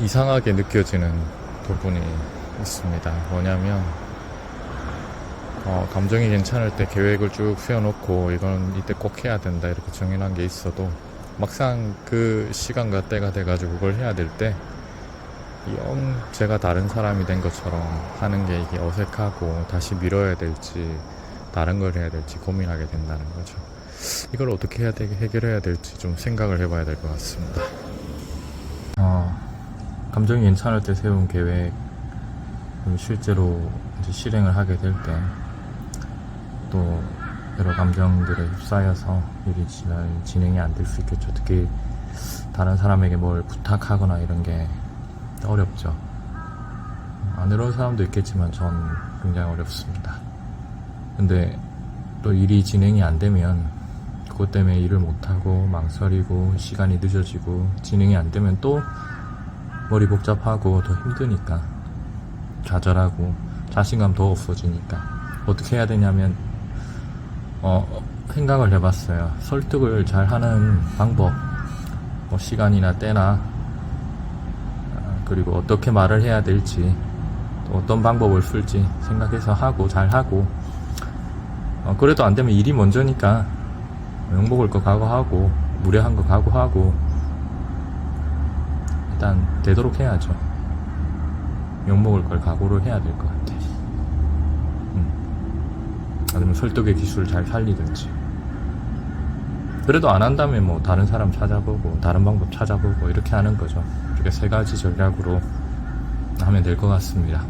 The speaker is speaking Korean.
이상하게 느껴지는 부분이 있습니다. 뭐냐면 어, 감정이 괜찮을 때 계획을 쭉 세워놓고 이건 이때 꼭 해야 된다 이렇게 정해놓은 게 있어도 막상 그 시간과 때가 돼가지고 그걸 해야 될 때 영 제가 다른 사람이 된 것처럼 하는 게 이게 어색하고 다시 미뤄야 될지 다른 걸 해야 될지 고민하게 된다는 거죠. 이걸 어떻게 해야 되게 해결해야 될지 좀 생각을 해봐야 될 것 같습니다. 어, 감정이 괜찮을 때 세운 계획 음, 실제로 실행을 하게 될 때 또 여러 감정들에 휩싸여서 일이 잘 진행이 안 될 수 있겠죠. 특히 다른 사람에게 뭘 부탁하거나 이런 게 어렵죠. 안 어려운 사람도 있겠지만 전 굉장히 어렵습니다. 근데 또 일이 진행이 안 되면 그것 때문에 일을 못하고 망설이고 시간이 늦어지고 진행이 안 되면 또 머리 복잡하고 더 힘드니까. 좌절하고 자신감 더 없어지니까. 어떻게 해야 되냐면 어 생각을 해봤어요. 설득을 잘 하는 방법 뭐 시간이나 때나 아, 그리고 어떻게 말을 해야 될지 또 어떤 방법을 쓸지 생각해서 하고 잘 하고. 어, 그래도 안 되면 일이 먼저니까 욕먹을 거 각오하고 무례한 거 각오하고 일단 되도록 해야죠. 욕먹을 걸 각오를 해야 될 것 같아. 음. 아니면 설득의 기술을 잘 살리든지. 그래도 안 한다면 뭐 다른 사람 찾아보고 다른 방법 찾아보고 이렇게 하는 거죠. 이렇게 세 가지 전략으로 하면 될 것 같습니다.